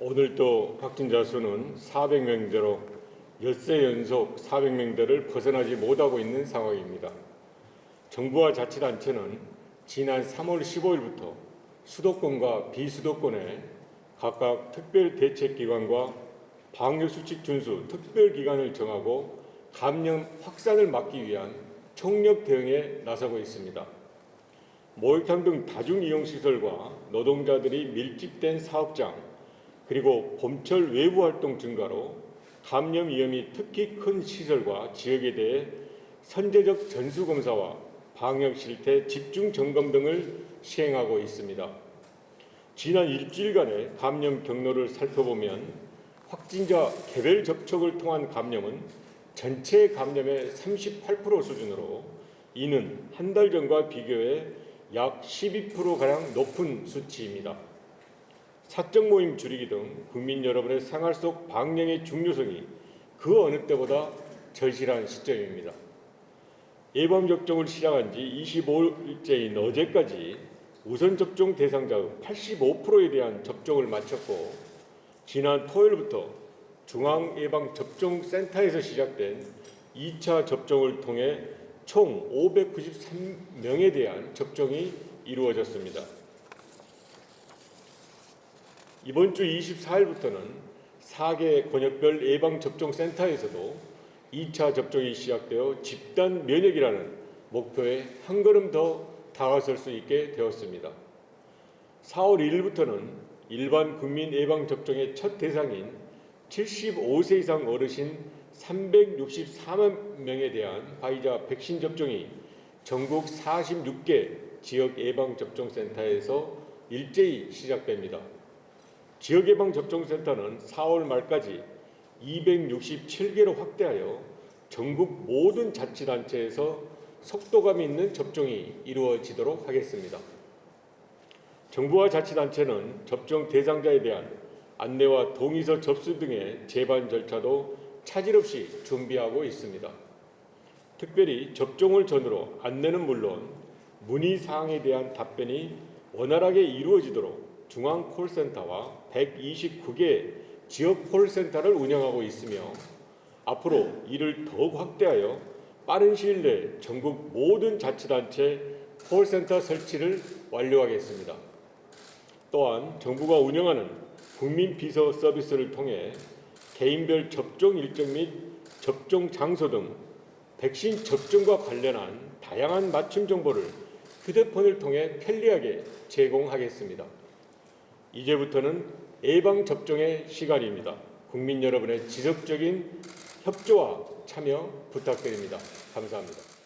오늘도 확진자 수는 400명대로 엿새 연속 400명대를 벗어나지 못하고 있는 상황입니다. 정부와 자치단체는 지난 3월 15일부터 수도권과 비수도권에 각각 특별대책기관과 방역수칙 준수 특별기관을 정하고 감염 확산을 막기 위한 총력 대응에 나서고 있습니다. 목욕탕 등 다중이용시설과 노동자들이 밀집된 사업장 그리고 봄철 외부 활동 증가로 감염 위험이 특히 큰 시설과 지역에 대해 선제적 전수 검사와 방역 실태 집중 점검 등을 시행하고 있습니다. 지난 일주일간의 감염 경로를 살펴보면 확진자 개별 접촉을 통한 감염은 전체 감염의 38% 수준으로 이는 한 달 전과 비교해 약 12%가량 높은 수치입니다. 사적 모임 줄이기 등 국민 여러분의 생활 속 방역의 중요성이 그 어느 때보다 절실한 시점입니다. 예방 접종을 시작한 지 25일째인 어제까지 우선 접종 대상자의 85%에 대한 접종을 마쳤고 지난 토요일부터 중앙 예방 접종 센터에서 시작된 2차 접종을 통해 총 593명에 대한 접종이 이루어졌습니다. 이번 주 24일부터는 4개 권역별 예방접종센터에서도 2차 접종이 시작되어 집단 면역이라는 목표에 한 걸음 더 다가설 수 있게 되었습니다. 4월 1일부터는 일반 국민 예방접종의 첫 대상인 75세 이상 어르신 364만 명에 대한 화이자 백신 접종이 전국 46개 지역 예방접종센터에서 일제히 시작됩니다. 지역 예방접종센터는 4월 말까지 267개로 확대하여 전국 모든 자치단체에서 속도감 있는 접종이 이루어지도록 하겠습니다. 정부와 자치단체는 접종 대상자에 대한 안내와 동의서 접수 등의 제반 절차도 차질 없이 준비하고 있습니다. 특별히 접종을 전후로 안내는 물론 문의 사항에 대한 답변이 원활하게 이루어지도록 중앙 콜센터와 129개 지역 콜센터를 운영하고 있으며 앞으로 이를 더욱 확대하여 빠른 시일 내 전국 모든 자치단체 콜센터 설치를 완료하겠습니다. 또한 정부가 운영하는 국민 비서 서비스를 통해 개인별 접종 일정 및 접종 장소 등 백신 접종과 관련한 다양한 맞춤 정보를 휴대폰을 통해 편리하게 제공하겠습니다. 이제부터는 예방 접종의 시간입니다. 국민 여러분의 지속적인 협조와 참여 부탁드립니다. 감사합니다.